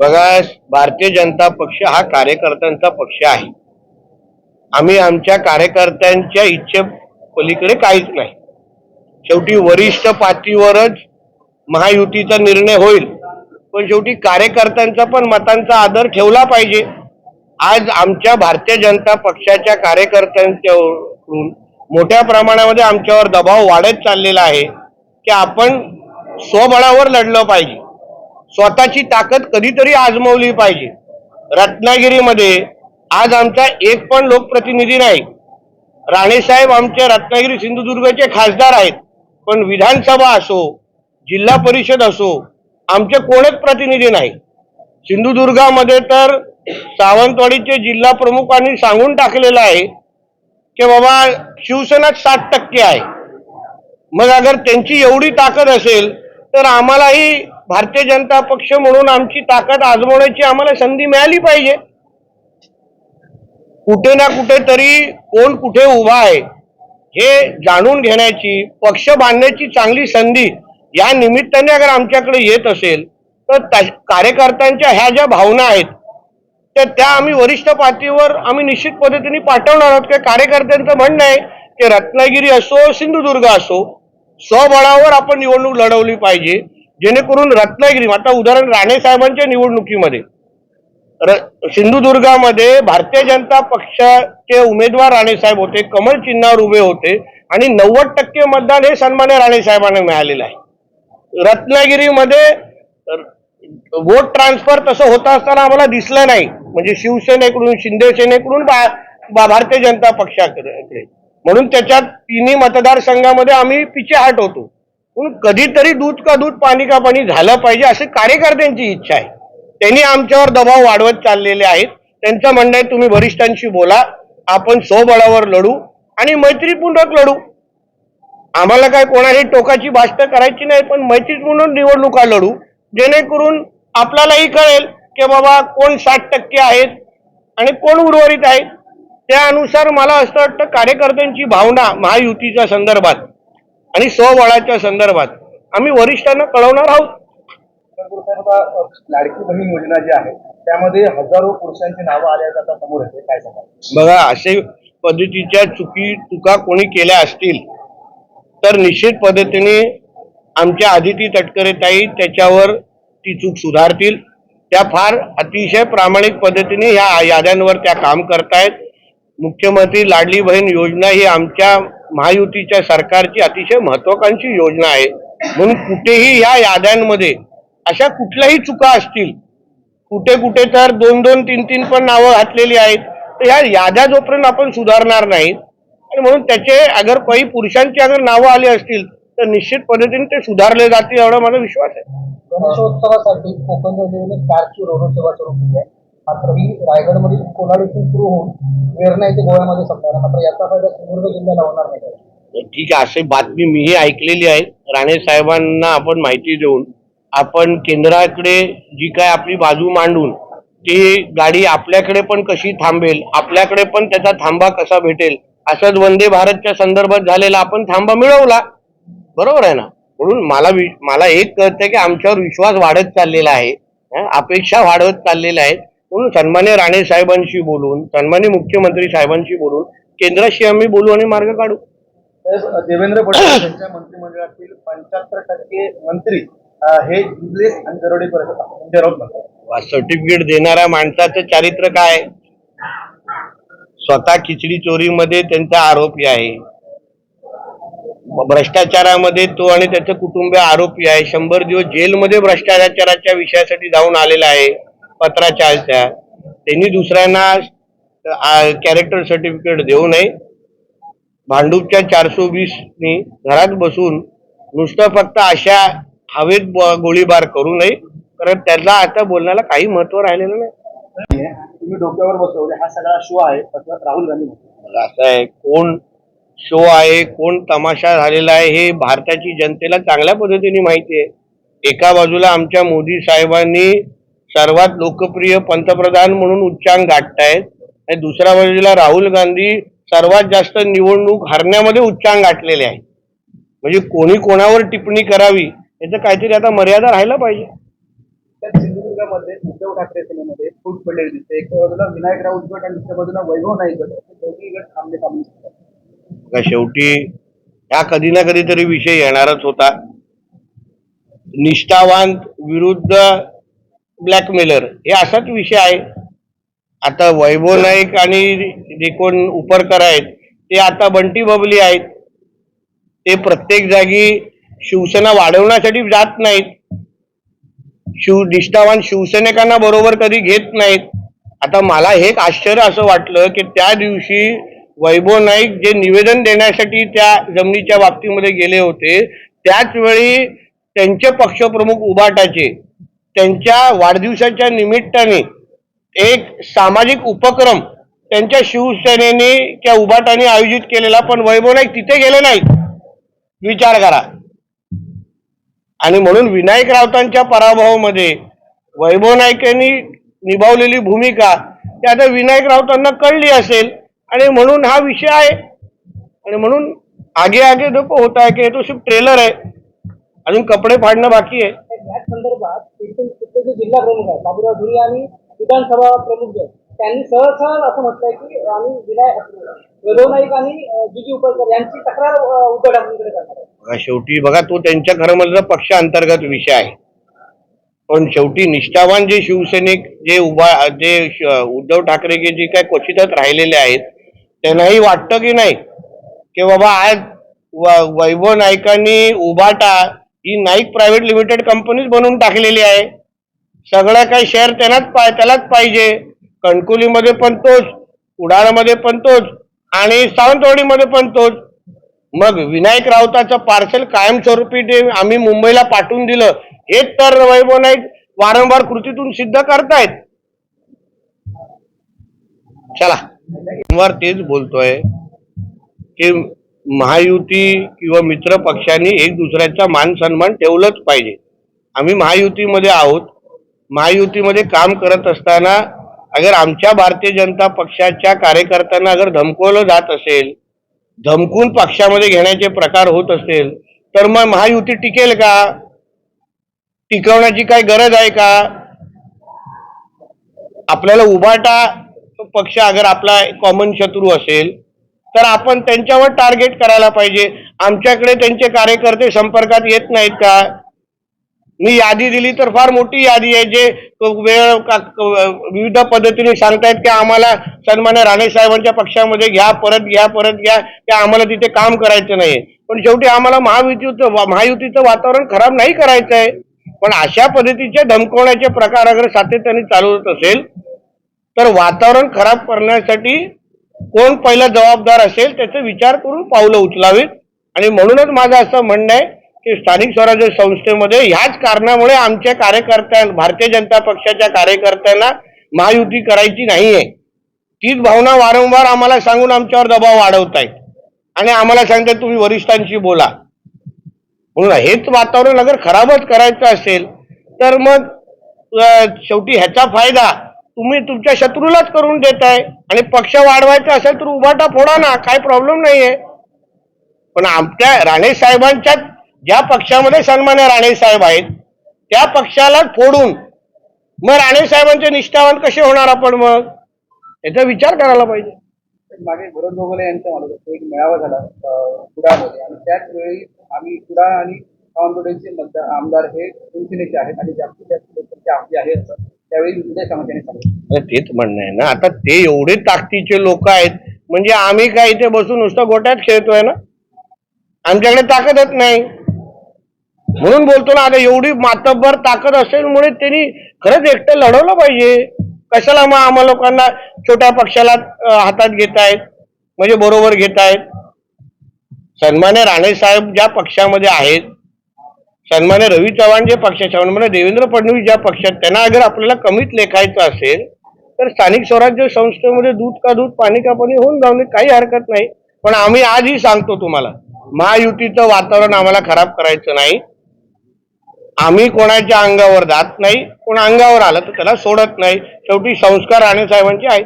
बघा भारतीय जनता पक्ष हा कार्यकर्त्यांचा पक्ष आहे. आम्ही आमच्या कार्यकर्त्यांच्या इच्छे पलीकडे काहीच नाही. शेवटी वरिष्ठ पातळीवरच महायुतीचा निर्णय होईल. पण शेवटी कार्यकर्त्यांचा पण मतांचा आदर ठेवला पाहिजे. आज आमच्या भारतीय जनता पक्षाच्या कार्यकर्त्यांच्याकडून मोठ्या प्रमाणामध्ये आमच्यावर दबाव वाढत चाललेला आहे की आपण स्वबळावर लढलं पाहिजे. स्वतःची ताकद कधीतरी आजमावली पाहिजे. रत्नागिरीमध्ये आज आमचा एक पण लोकप्रतिनिधी नाही. राणेसाहेब आमच्या रत्नागिरी सिंधुदुर्गचे खासदार आहेत. पण विधानसभा असो जिल्हा परिषद असो आमचे कोणच प्रतिनिधी नाही. सिंधुदुर्गामध्ये तर सावंतवाडीचे जिल्हा प्रमुखांनी सांगून टाकलेलं आहे की बाबा शिवसेनाच साठ टक्के आहे. मग अगर त्यांची एवढी ताकद असेल तर आम्हालाही भारतीय जनता पक्ष म्हणून आमची ताकद आजमावण्याची आम्हाला संधी मिळाली पाहिजे. कुठे ना कुठेतरी कोण कुठे उभा आहे हे जाणून घेण्याची पक्ष बांधण्याची चांगली संधी या निमित्ताने अगर आमच्याकडे येत असेल तर त्या- कार्यकर्त्यांच्या ह्या ज्या भावना आहेत तर त्या आम्ही वरिष्ठ पातळीवर आम्ही निश्चित पद्धतीने पाठवणार आहोत. की कार्यकर्त्यांचं म्हणणं आहे की रत्नागिरी असो सिंधुदुर्ग असो स्वबळावर आपण निवडणूक लढवली पाहिजे. जेणेकरून रत्नागिरी आता उदाहरण राणे साहेबांच्या निवडणुकीमध्ये सिंधुदुर्गामध्ये भारतीय जनता पक्षाचे उमेदवार राणेसाहेब होते कमल चिन्हावर उभे होते आणि नव्वद टक्के मतदान हे सन्मान्य राणेसाहेबांना मिळालेलं आहे. रत्नागिरीमध्ये वोट ट्रान्सफर तसं होता असताना आम्हाला दिसलं नाही. म्हणजे शिवसेनेकडून शिंदे सेनेकडून भारतीय जनता पक्षाकडे. म्हणून त्याच्यात तिन्ही मतदारसंघामध्ये आम्ही पिछेहाट होतो. म्हणून कधीतरी दूध का दूध पाणी का पाणी झालं पाहिजे अशी कार्यकर्त्यांची इच्छा आहे. त्यांनी आमच्यावर दबाव वाढवत चाललेले आहेत. त्यांचं म्हणणं आहे तुम्ही वरिष्ठांशी बोला आपण स्वबळावर लढू आणि मैत्रीपूर्वक लढू. आम्हाला काय कोणाही टोकाची भाष्ट करायची नाही पण मैत्रीपूर्ण निवडणुका लढू. जेणेकरून आपल्यालाही कळेल की बाबा कोण साठ टक्के आहेत आणि कोण उर्वरित आहेत. त्यानुसार मला असं वाटतं कार्यकर्त्यांची भावना महायुतीच्या संदर्भात आणि स्वबळाच्या संदर्भात आम्ही वरिष्ठांना कळवणार आहोत. लाडकी बहीण योजना जी आहे त्यामध्ये हजारो पुरुषांची नावं आल्या आता समोर येते काय सांगा बघा असे पद्धतीच्या चुकी चुका कोणी केल्या असतील तर निश्चित पद्धतीने आमच्या आदिती तटकरे ताई त्याच्यावर ती चूक सुधारतील. त्या फार अतिशय प्रामाणिक पद्धतीने ह्या याद्यांवर त्या काम करतायत. मुख्यमंत्री लाडली बहीण योजना ही आमच्या महायुतीच्या सरकारची अतिशय महत्वाकांक्षी योजना आहे. म्हणून कुठेही या याद्यांमध्ये अशा कुठल्याही चुका असतील कुठे कुठे तर दोन दोन तीन तीन पण नावं घातलेली आहेत तर ह्या याद्या जोपर्यंत आपण सुधारणार नाही आणि म्हणून त्याचे अगर काही पुरुषांची अगर नावं आली असतील तर निश्चित पद्धतीने ते सुधारले जातील एवढा माझा विश्वास आहे. गणेशोत्सवासाठी कोकण रेल्वेने कारची रोड सेवा सुरू केली आहे. मात्र ही रायगडमधील कोलाड सुरू होऊन वेरणा येथे गोव्यामध्ये संपणार मात्र याचा फायदा सिंधुदुर्ग जिल्ह्याला होणार नाही. ठीक आहे अशी बातमी मीही ऐकलेली आहे. राणे साहेबांना आपण माहिती देऊन आपण केंद्राकडे जी काय आपली बाजू मांडून ती गाडी आपल्याकडे पण कशी थांबेल आपल्याकडे पण त्याचा थांबा कसा भेटेल असंच वंदे भारतच्या संदर्भात झालेला आपण थांबा मिळवला. बरोबर आहे ना? म्हणून मला वि- मला एक कळतं की आमच्यावर विश्वास वाढत चाललेला आहे. अपेक्षा वाढवत चाललेल्या आहेत. म्हणून सन्मान्य राणे साहेबांशी बोलून सन्मान्य मुख्यमंत्री साहेबांशी बोलून केंद्राशी आम्ही बोलू आणि मार्ग काढू. देवेंद्र फडणवीस यांच्या मंत्रिमंडळातील पंच्याहत्तर टक्के मंत्री अं, हे जिल्हे आणि दरोडे करत सर्टिफिकेट देणाऱ्या माणसाचं चारित्र्य काय? स्वतः खिचडी चोरीमध्ये त्यांचा आरोपी आहे. भ्रष्टाचारामध्ये तो आणि त्याचं कुटुंब आरोपी आहे. शंभर दिवस जेलमध्ये भ्रष्टाचाराच्या विषयासाठी जाऊन आलेला आहे. पत्राचारच्या त्यांनी दुसऱ्यांना कॅरेक्टर सर्टिफिकेट देऊ नये. भांडूपच्या चारशे वीस नी घरात बसून नुसतं फक्त अशा हवेत गोळीबार करू नये. कारण त्याला आता बोलण्याला काही महत्त्व राहिलेलं नाही. तुम्ही डोक्यावर बसवले. हा सगळा शो आहे. राहुल गांधी असं आहे कोण शो आहे कोण तमाशा झालेला आहे हे भारताची जनतेला चांगल्या पद्धतीने माहिती आहे. एका बाजूला आमच्या मोदी साहेबांनी सर्वात लोकप्रिय पंतप्रधान म्हणून उच्चांक गाठतायत. आणि दुसऱ्या बाजूला राहुल गांधी सर्वात जास्त निवडणूक हरण्यामध्ये उच्चांक गाठलेले आहे म्हणजे कोणी कोणावर टिप्पणी करावी याचं काहीतरी आता मर्यादा राहायला पाहिजे. त्यात सिंधुदुर्गामध्ये उद्धव ठाकरे सेनेमध्ये फूट पडलेली दिसते. एका बाजूला विनायक राऊत गट आणि दुसऱ्या बाजूला वैभव नाईक गट. असे दोन्ही गट थांबले थांबले दिसतात का शेवटी हा कधी ना कधीतरी विषय येणारच होता. निष्ठावान विरुद्ध ब्लॅकमेलर हे असाच विषय आहे. आता वैभव नाईक आणि जे कोण उपरकर आहेत ते आता बंटी बबली आहेत. ते प्रत्येक जागी शिवसेना वाढवण्यासाठी जात नाहीत. शिव निष्ठावान शिवसैनिकांना बरोबर कधी घेत नाहीत. आता मला हे एक आश्चर्य असं वाटलं की त्या दिवशी वैभव नाईक जे निवेदन देण्यासाठी त्या जमिनीच्या बाबतीमध्ये गेले होते त्याचवेळी त्यांचे पक्षप्रमुख उभाटाचे त्यांच्या वाढदिवसाच्या निमित्ताने एक सामाजिक उपक्रम त्यांच्या शिवसेनेने त्या उभाटाने आयोजित केलेला पण वैभव नाईक तिथे गेले नाहीत. विचार करा. आणि म्हणून विनायक राऊतांच्या पराभवामध्ये वैभव नाईकांनी निभावलेली भूमिका ती आता विनायक राऊतांना कळली असेल. आणि म्हणून हा विषय आहे. आणि म्हणून आगे आगे धोको होता आहे की हे तो सिर्फ ट्रेलर आहे. अजून कपडे फाडणं बाकी आहे. याच संदर्भात एकदम तिथले जे जिल्हा प्रमुख आहे बाबुराव धुरी आणि विधानसभा प्रमुख जे त्यांनी सहज सहज असं म्हटलंय की आम्ही विनायक वैभव नाईक आणि जीजी जी यांची तक्रार उद्धव ठाकरेंकडे करणार शेवटी बघा तो त्यांच्या खरं म्हणजे पक्ष अंतर्गत विषय आहे. पण शेवटी निष्ठावान जे शिवसैनिक जे उभा जे उद्धव ठाकरे जे जे काय क्वचितच राहिलेले आहेत त्यांनाही वाटतं की नाही की बाबा आज वैभव नायकांनी उभाटा ही नाईक प्रायव्हेट लिमिटेड कंपनीच बनवून टाकलेली आहे. सगळं काही शेअर त्यांनाच पाय त्यालाच पाहिजे. कणकुलीमध्ये पण तोच उडाणमध्ये पण तोच आणि सावंतवाडीमध्ये पण तोच. मग विनायक राऊताचं पार्सल कायमस्वरूपी ते आम्ही मुंबईला पाठवून दिलं हेच तर वैभव नाईक वारंवार कृतीतून सिद्ध करतायत. चला. वारंवार तेच बोलतोय की महायुती किंवा मित्र पक्षांनी एक दुसऱ्याचा मान सन्मान ठेवलंच पाहिजे. आम्ही महायुतीमध्ये आहोत. महायुतीमध्ये काम करत असताना अगर आमच्या भारतीय जनता पक्षाच्या कार्यकर्त्यांना अगर धमकवलं जात असेल धमकून पक्षामध्ये घेण्याचे प्रकार होत असेल तर मग महायुती टिकेल का? टिकवण्याची काय गरज आहे का? आपल्याला उभाटा पक्ष अगर आपला कॉमन शत्रू असेल तर आपण त्यांच्यावर टार्गेट करायला पाहिजे. आमच्याकडे त्यांचे कार्यकर्ते संपर्कात येत नाहीत का? मी यादी दिली तर फार मोठी यादी आहे जे वेळ का- विविध पद्धतीने सांगतायत की आम्हाला सन्मान्य राणे साहेबांच्या पक्षामध्ये घ्या परत घ्या परत घ्या की आम्हाला तिथे काम करायचं नाही. पण शेवटी आम्हाला महायुतीचं महायुतीचं वातावरण खराब नाही करायचं आहे. पण अशा पद्धतीचे धमकवण्याचे प्रकार अगर सातत्याने चालू होत असेल तर वातावरण खराब करण्यासाठी कोण पहिला जबाबदार असेल त्याचा विचार करून पावलं उचलावीत. आणि म्हणूनच माझं असं म्हणणं आहे की स्थानिक स्वराज्य संस्थेमध्ये ह्याच कारणामुळे आमच्या कार्यकर्त्यां भारतीय जनता पक्षाच्या कार्यकर्त्यांना महायुती करायची नाहीये. तीच भावना वारंवार आम्हाला सांगून आमच्यावर दबाव वाढवतायत आणि आम्हाला सांगतात तुम्ही वरिष्ठांशी बोला. म्हणून हेच वातावरण अगर खराबच करायचं असेल तर मग शेवटी ह्याचा फायदा तुम्ही तुमच्या शत्रूलाच करून देताय आणि पक्ष वाढवायचा असेल तर उभाटा फोडा ना काय प्रॉब्लेम नाहीये. पण आमच्या राणे साहेबांच्या ज्या पक्षामध्ये सन्मान्य राणे साहेब आहेत त्या पक्षाला फोडून मग राणे साहेबांचे निष्ठावान कसे होणार आपण मग? याचा विचार करायला पाहिजे. मागे भरत गोगले यांच्या मला एक मेळावा झाला कुडामध्ये. आणि त्याच वेळी आम्ही कुडा आणि सावंतवाडीचे आमदार हे शिवसेनेचे आहेत आणि जास्तीत जास्त लोकांचे आपले आहेत असं त्यावेळी सांगितलं. तेच म्हणणं आहे ना. आता ते एवढे ताकदीचे लोक आहेत म्हणजे आम्ही काय इथे बसून नुसतं गोट्यात खेळतोय ना? आमच्याकडे ताकदच नाही. म्हणून बोलतो ना आता एवढी मातब्बर ताकद असेल मुळे त्यांनी खरंच एकटं लढवलं पाहिजे. कशाला मग आम्हा लोकांना छोट्या पक्षाला हातात घेतायत? म्हणजे बरोबर घेतायत? सन्मान्य राणे साहेब ज्या पक्षामध्ये आहेत सन्मान्य रवी चव्हाण जे पक्षाचे म्हणजे देवेंद्र फडणवीस ज्या पक्षात त्यांना अगर आपल्याला कमीत लेखायचं असेल तर स्थानिक स्वराज्य संस्थेमध्ये दूध का दूध पाणी का पाणी होऊन जाऊन काही हरकत नाही. पण आम्ही आजही सांगतो तुम्हाला महायुतीचं वातावरण आम्हाला खराब करायचं नाही. आम्ही कोणाच्या अंगावर जात नाही कोण अंगावर आलं तर त्याला सोडत नाही. शेवटी संस्कार राणे साहेबांचे आहेत.